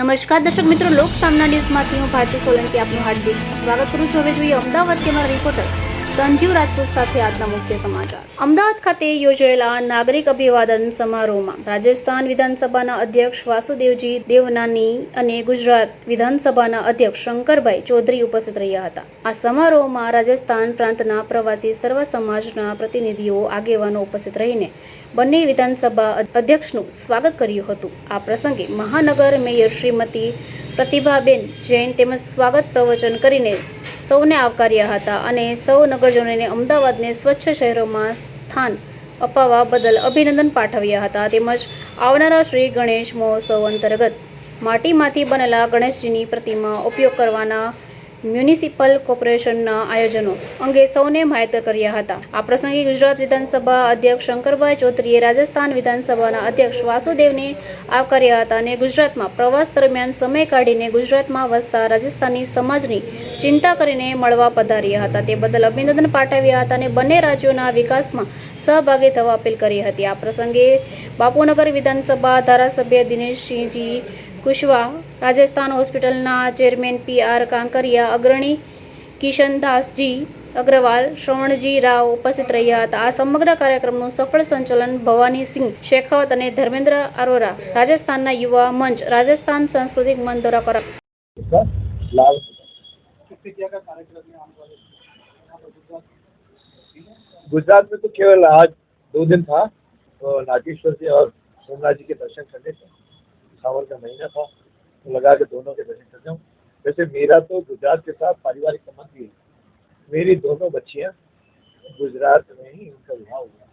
નમસ્કાર દર્શક મિત્રો, લોક સામના ન્યૂઝમાંથી હું ભારતી સોલંકી આપનું હાર્દિક સ્વાગત કરું છું. હવે જોઈએ અમદાવાદ કેમેરા રિપોર્ટર સંજીવ રાજપૂત સાથે આજના મુખ્ય સમાચાર. અમદાવાદ ખાતે યોજાયેલા નાગરિક અભિવાદન સમારોહમાં રાજસ્થાન વિધાનસભાના અધ્યક્ષ વાસુદેવજી દેવનાની અને ગુજરાત વિધાનસભાના અધ્યક્ષ શંકરભાઈ ચૌધરી ઉપસ્થિત રહ્યા હતા. આ સમારોહમાં રાજસ્થાન પ્રાંતના પ્રવાસી સર્વ સમાજના પ્રતિનિધિઓ, આગેવાનો ઉપસ્થિત રહીને બંને વિધાનસભા અધ્યક્ષનું સ્વાગત કર્યું હતું. આ પ્રસંગે મહાનગર મેયર શ્રીમતી પ્રતિભાબેન જૈન તેમજ સ્વાગત પ્રવચન કરીને સૌને આવકાર્યા હતા અને સૌ નગરજનોને અમદાવાદને સ્વચ્છ શહેરોમાં સ્થાન અપાવવા બદલ અભિનંદન પાઠવ્યા હતા. તેમજ આવનારા શ્રી ગણેશ મહોત્સવ અંતર્ગત માટીમાંથી બનેલા ગણેશજીની પ્રતિમા ઉપયોગ કરવાના મ્યુનિસિપલ કોર્પોરેશનના આયોજનો અંગે સૌને માહિતગાર કર્યા હતા. આ પ્રસંગે ગુજરાત વિધાનસભા અધ્યક્ષ શંકરભાઈ ચૌધરીએ રાજસ્થાન વિધાનસભાના અધ્યક્ષ વાસુદેવને આવકાર્યા હતા અને ગુજરાતમાં પ્રવાસ દરમિયાન સમય કાઢીને ગુજરાતમાં વસતા રાજસ્થાની સમાજની ચિંતા કરીને મળવા પધાર્યા હતા. તે બદલ અભિનંદન પાઠવ્યા હતા અને બંને રાજ્યોના વિકાસમાં સહભાગી થવા અપીલ કરી હતી. આ પ્રસંગે બાપુનગર વિધાનસભા ધારાસભ્ય Dineshsinhji કુશવાહ રાજસ્થાન હોસ્પિટલના ચેરમેન પી આર કાંકરિયા અગ્રણી કિશનદાસજી અગ્રવાલ શ્રવણજી રાવ ઉપસ્થિત રહ્યા હતા આ સમગ્ર કાર્યક્રમનું સફળ સંચાલન ભવાની સિંહ શેખાવત અને ધર્મેન્દ્ર અરોરા રાજસ્થાનના યુવા મંચ રાજસ્થાન સાંસ્કૃતિક મંચ દ્વારા કરા इसका लाभ गुजरात में तो केवल आज दो दिन था तो नागेश्वर जी और सोमनाथ जी के दर्शन करने थे सावन का महीना था तो लगा कि दोनों के दर्शन कर जाऊँ वैसे मेरा तो गुजरात के साथ पारिवारिक संबंध भी है। मेरी दोनों बच्चियाँ गुजरात में ही उनका विवाह हुआ।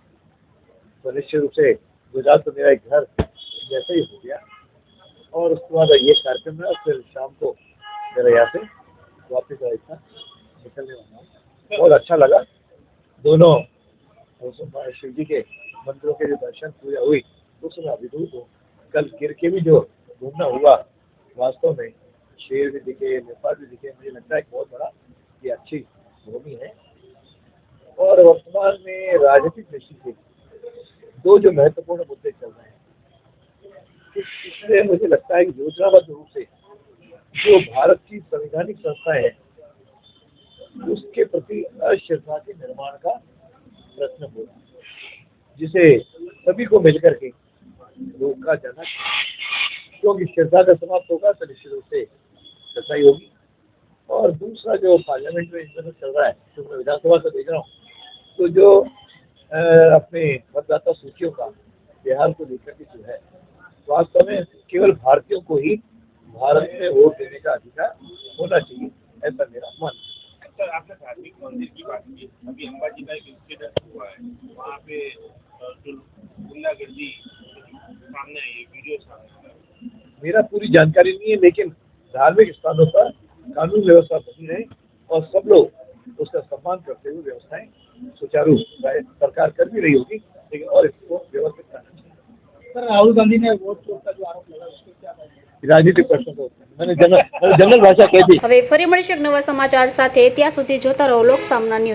तो निश्चित रूप से गुजरात तो मेरा एक घर जैसे ही हो गया। और उसके बाद ये कार्यक्रम है और फिर शाम को मेरा यहाँ से वापस आएगा निकलने वाला हूँ। बहुत अच्छा लगा। दोनों शिव जी के मंदिरों के जो दर्शन पूजा हुई, उस समय अभिभूत हूँ कल गिर के भी जो घूमना हुआ, वास्तव में शेर भी दिखे नेपाल भी दिखे, मुझे लगता है बहुत बड़ा ये अच्छी भूमि है। और वर्तमान में राजनीतिक दृष्टि से दो जो महत्वपूर्ण मुद्दे चल रहे हैं इसलिए मुझे लगता है कि योजनाबद्ध रूप से जो भारत की संवैधानिक संस्था है, उसके प्रति अश्रद्धा के निर्माण का प्रश्न होगा, जिसे सभी को मिलकर के रोका जाना चाहिए। क्योंकि श्रद्धा का समाप्त होगा तो निश्चित रूप से श्रद्धा होगी। और दूसरा जो पार्लियामेंट में इस चल रहा है, जो मैं विधानसभा से देख रहा हूँ तो जो अपने मतदाता सूचियों का, बिहार को लेकर के जो है, वास्तव में केवल भारतीयों को ही भारत में वोट देने का अधिकार होना चाहिए, ऐसा मेरा मन सर आपने धार्मिक मंदिर की बात की, अभी अंबाजी का एक इंसिडेंट हुआ है, वहाँ पे जो गुंडागर्दी मेरा पूरी जानकारी नहीं है लेकिन धार्मिक स्थानों पर कानून व्यवस्था बनी रहे और सब लोग उसका सम्मान करते हुए व्यवस्थाएं सुचारू रूप सरकार कर भी रही होगी लेकिन और इसको व्यवस्थित करना चाहिए सर राहुल गांधी ने वोट चोर का जो आरोप लगा उसके क्या कहेंगे राजनीतिक प्रश्न तो होते हैं। मैंने जनरल मैंने जनरल भाषा कह दी હવે ફરી મળીશું એક નવા સમાચાર સાથે ત્યાં સુધી જોતા રહો લોક સામના ન્યૂઝ